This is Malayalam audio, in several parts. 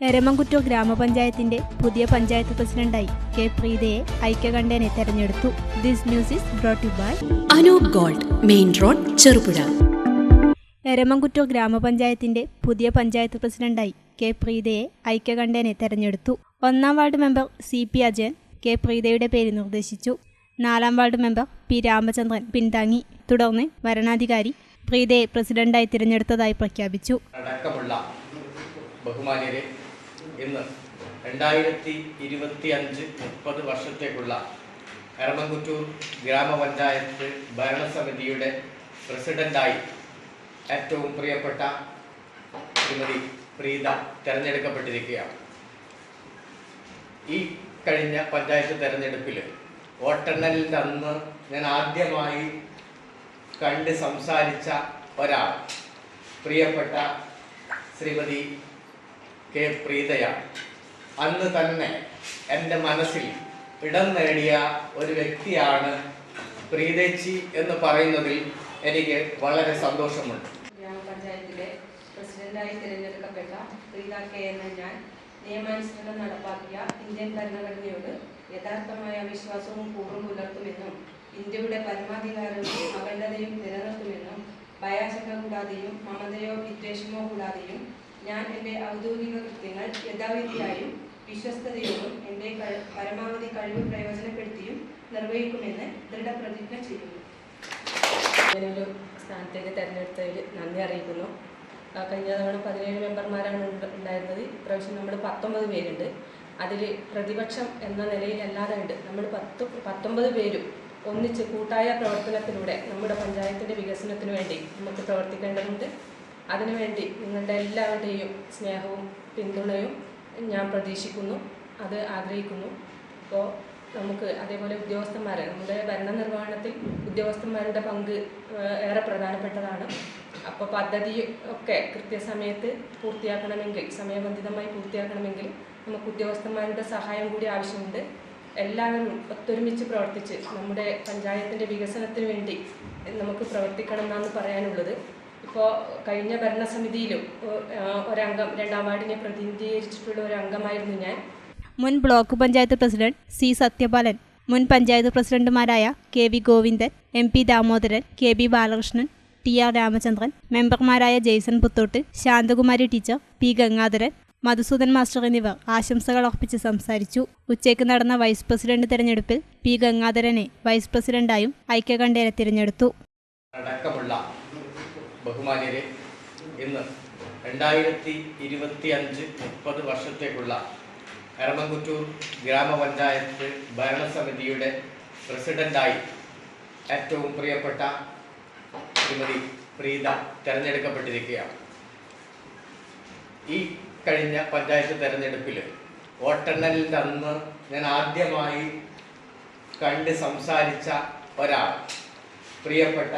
എരമംകുറ്റൂർ ഗ്രാമപഞ്ചായത്തിന്റെ പുതിയ പഞ്ചായത്ത് പ്രസിഡന്റായി കെ പ്രീതയെ ഐക്യകണ്ഠേനെ തെരഞ്ഞെടുത്തു. This news is brought by Anoop gold main road Cherupuzha. Eramamkuttoor ഗ്രാമപഞ്ചായത്തിന്റെ പുതിയ പഞ്ചായത്ത് പ്രസിഡന്റായി കെ പ്രീതയെ ഐക്യകണ്ഠേനെ തെരഞ്ഞെടുത്തു. ഒന്നാം ward member C P Ajayan K പ്രീതയുടെ പേര് നിർദ്ദേശിച്ചു. നാലാം വാർഡ് മെമ്പർ പി രാമചന്ദ്രൻ പിന്താങ്ങി തുടർന്ന് വരണാധികാരി പ്രീതയെ പ്രസിഡന്റായി തിരഞ്ഞെടുത്തതായി പ്രഖ്യാപിച്ചു. അടക്കമുള്ള ബഹുമാന്യരെ ഇന്ന് രണ്ടായിരത്തി ഇരുപത്തി അഞ്ച് മുപ്പത് വർഷത്തേക്കുള്ള എറമംകുറ്റൂർ ഗ്രാമപഞ്ചായത്ത് ഭരണസമിതിയുടെ പ്രസിഡന്റായി ഏറ്റവും പ്രിയപ്പെട്ട ശ്രീമതി പ്രീത തിരഞ്ഞെടുക്കപ്പെട്ടിരിക്കുകയാണ്. ഈ കഴിഞ്ഞ പഞ്ചായത്ത് തെരഞ്ഞെടുപ്പിൽ വോട്ടെണ്ണലിന്റെ അന്ന് ഞാൻ ആദ്യമായി കണ്ട് സംസാരിച്ച ഒരാൾ പ്രിയപ്പെട്ട ശ്രീമതി കെ പ്രീതയാണ് അന്ന് തന്നെ എന്റെ മനസ്സിൽ ഇടം നേടിയ ഒരു വ്യക്തിയാണ് പ്രീതേച്ചി എന്ന് പറയുന്നതിൽ എനിക്ക് വളരെ സന്തോഷമുണ്ട്. ഗ്രാമപഞ്ചായത്തിലെ പ്രസിഡന്റായി തിരഞ്ഞെടുക്കപ്പെട്ട പ്രീത കെ എന്ന ഞാൻ നിയമാനുസരണം നടപ്പാക്കിയ ഇന്ത്യൻ ഭരണഘടനയോട് യഥാർത്ഥമായ വിശ്വാസവും കൂറും പുലർത്തുമെന്നും ഇന്ത്യയുടെ പരമാധികാരവും അഖണ്ഡതയും നിലനിർത്തുമെന്നും ഭയാശങ്ക കൂടാതെയും മമതയോ വിദ്വേഷമോ കൂടാതെയും ഞാൻ എന്റെ ഔദ്യോഗിക കൃത്യങ്ങൾ യഥാവിധിയായും വിശ്വസ്തയോടും എന്റെ പരമാവധി കഴിവ് പ്രയോജനപ്പെടുത്തിയും നിർവഹിക്കുമെന്ന് ദൃഢപ്രതിജ്ഞ ചെയ്യുന്നു. ഞാനൊരു സ്ഥാനത്തേക്ക് തിരഞ്ഞെടുത്തതിൽ നന്ദി അറിയിക്കുന്നു. കഴിഞ്ഞ തവണ പതിനേഴ് മെമ്പർമാരാണ് ഉണ്ടായിരുന്നത്. ഇപ്രാവശ്യം നമ്മൾ പത്തൊമ്പത് പേരുണ്ട്. അതിൽ പ്രതിപക്ഷം എന്ന നിലയിൽ അല്ലാതെ ഉണ്ട്. നമ്മൾ പത്ത് പത്തൊമ്പത് പേരും ഒന്നിച്ച് കൂട്ടായ പ്രവർത്തനത്തിലൂടെ നമ്മുടെ പഞ്ചായത്തിന്റെ വികസനത്തിന് വേണ്ടി നമുക്ക് പ്രവർത്തിക്കേണ്ടതുണ്ട്. അതിനുവേണ്ടി നിങ്ങളുടെ എല്ലാവരുടെയും സ്നേഹവും പിന്തുണയും ഞാൻ പ്രതീക്ഷിക്കുന്നു. അത് ആഗ്രഹിക്കുന്നു. അപ്പോൾ നമുക്ക് അതേപോലെ ഉദ്യോഗസ്ഥന്മാരെ നമ്മുടെ ഭരണ നിർവഹണത്തിൽ ഉദ്യോഗസ്ഥന്മാരുടെ പങ്ക് ഏറെ പ്രധാനപ്പെട്ടതാണ്. അപ്പോൾ പദ്ധതി ഒക്കെ കൃത്യസമയത്ത് പൂർത്തിയാക്കണമെങ്കിൽ സമയബന്ധിതമായി പൂർത്തിയാക്കണമെങ്കിൽ നമുക്ക് ഉദ്യോഗസ്ഥന്മാരുടെ സഹായം കൂടി ആവശ്യമുണ്ട്. എല്ലാവരും ഒത്തൊരുമിച്ച് പ്രവർത്തിച്ച് നമ്മുടെ പഞ്ചായത്തിന്റെ വികസനത്തിന് വേണ്ടി നമുക്ക് പ്രവർത്തിക്കണം എന്നാണ് പറയാനുള്ളത്. ഇപ്പോൾ കഴിഞ്ഞ ഭരണസമിതിയിലും ഒരംഗം രണ്ടാം വാർഡിനെ പ്രതിനിധീകരിച്ചിട്ടുള്ള ഒരു അംഗമായിരുന്നു ഞാൻ. മുൻ block panchayat president C Sathyapalan മുൻ പഞ്ചായത്ത് പ്രസിഡന്റുമാരായ K V Govindan M P Damodaran K B Balakrishnan T R Ramachandran മെമ്പർമാരായ Jaison Puthott Santhakumari teacher P Gangadharan Madhusudan master എന്നിവർ ആശംസകൾ അർപ്പിച്ച് സംസാരിച്ചു. ഉച്ചയ്ക്ക് നടന്ന വൈസ് പ്രസിഡന്റ് തെരഞ്ഞെടുപ്പിൽ പി ഗംഗാധരനെ വൈസ് പ്രസിഡന്റായും ഐക്യകണ്ഠേനെ തിരഞ്ഞെടുത്തു. അടക്കമുള്ള ബഹുമാന്യരെ ഇന്ന് രണ്ടായിരത്തി ഇരുപത്തി അഞ്ച് മുപ്പത് വർഷത്തേക്കുള്ള എറമംകുറ്റൂർ ഗ്രാമപഞ്ചായത്ത് ഭരണസമിതിയുടെ പ്രസിഡന്റായി ഏറ്റവും പ്രിയപ്പെട്ട ശ്രീമതി പ്രീത തിരഞ്ഞെടുക്കപ്പെട്ടിരിക്കുകയാണ്. ഈ കഴിഞ്ഞ പഞ്ചായത്ത് തെരഞ്ഞെടുപ്പിൽ വോട്ടെണ്ണലിന്റെ അന്ന് ഞാൻ ആദ്യമായി കണ്ട് സംസാരിച്ച ഒരാൾ പ്രിയപ്പെട്ട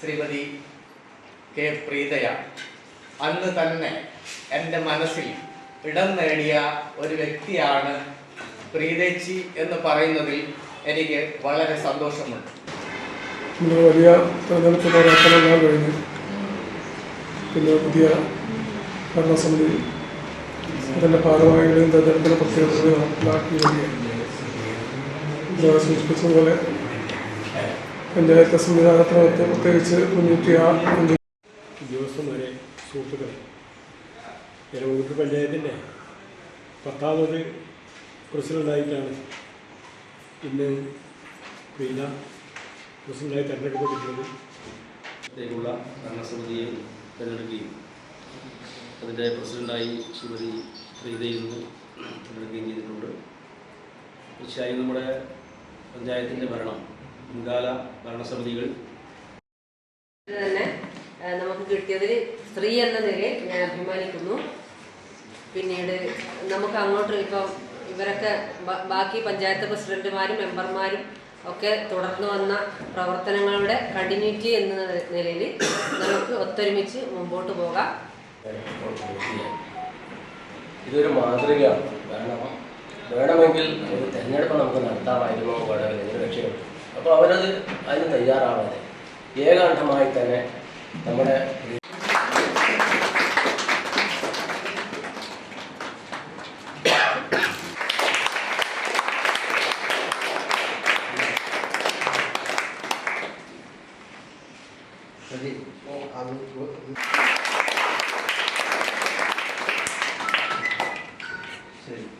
ശ്രീമതി കെ പ്രീതയ അന്ന് തന്നെ എന്റെ മനസ്സിൽ ഇടം നേടിയ ഒരു വ്യക്തിയാണ് പ്രീതേച്ചി എന്ന് പറയുന്നതിൽ എനിക്ക് വളരെ സന്തോഷമുണ്ട്. വലിയ തെരഞ്ഞെടുപ്പ് പിന്നെ പുതിയ ഭരണസമിതി അതിന്റെ ഭാഗമായും തെരഞ്ഞെടുപ്പിനെ പ്രത്യേകത നടപ്പിലാക്കി സൂചിപ്പിച്ചതുപോലെ പഞ്ചായത്ത് സംവിധാനത്തിനകത്ത് പ്രത്യേകിച്ച് മുന്നൂറ്റി ആറ് ഉദ്യോഗസ്ഥന്മാരെ സുഹൃത്തുക്കളെ എരമകുട്ടി പഞ്ചായത്തിന്റെ പത്താമത് പ്രസിഡന്റായിട്ടാണ് ഇന്ന് പ്രീത പ്രസിഡന്റായി തിരഞ്ഞെടുക്കപ്പെട്ടിട്ടുള്ളത്. ഭരണസമിതിയെ തിരഞ്ഞെടുക്കുകയും അതിന്റെ പ്രസിഡന്റായി ശ്രീമതി പ്രീതയിൽ നിന്ന് തിരഞ്ഞെടുക്കുകയും ചെയ്തിട്ടുണ്ട്. തീർച്ചയായും നമ്മുടെ പഞ്ചായത്തിന്റെ ഭരണം മുൻകാല ഭരണസമിതികൾ തന്നെ നമുക്ക് കിട്ടിയതിൽ സ്ത്രീ എന്ന നിലയിൽ ഞാൻ അഭിമാനിക്കുന്നു. പിന്നീട് നമുക്ക് അങ്ങോട്ട് ഇപ്പം ഇവരൊക്കെ ബാക്കി പഞ്ചായത്ത് പ്രസിഡന്റുമാരും മെമ്പർമാരും ഒക്കെ തുടർന്നു വന്ന പ്രവർത്തനങ്ങളുടെ കണ്ടിന്യൂറ്റി എന്ന നിലയിൽ നമുക്ക് ഒത്തൊരുമിച്ച് മുമ്പോട്ട് പോകാം. ഇതൊരു മാതൃകയാണ്. കാരണം വേണമെങ്കിൽ ഒരു തെരഞ്ഞെടുപ്പ് നമുക്ക് നടത്താമായിരുന്നു വേണമെങ്കിൽ രക്ഷയുണ്ട് അപ്പോൾ അവരത് അതിന് തയ്യാറാവാതെ ഏകാന്തമായി തന്നെ 嗯好的好的好谢谢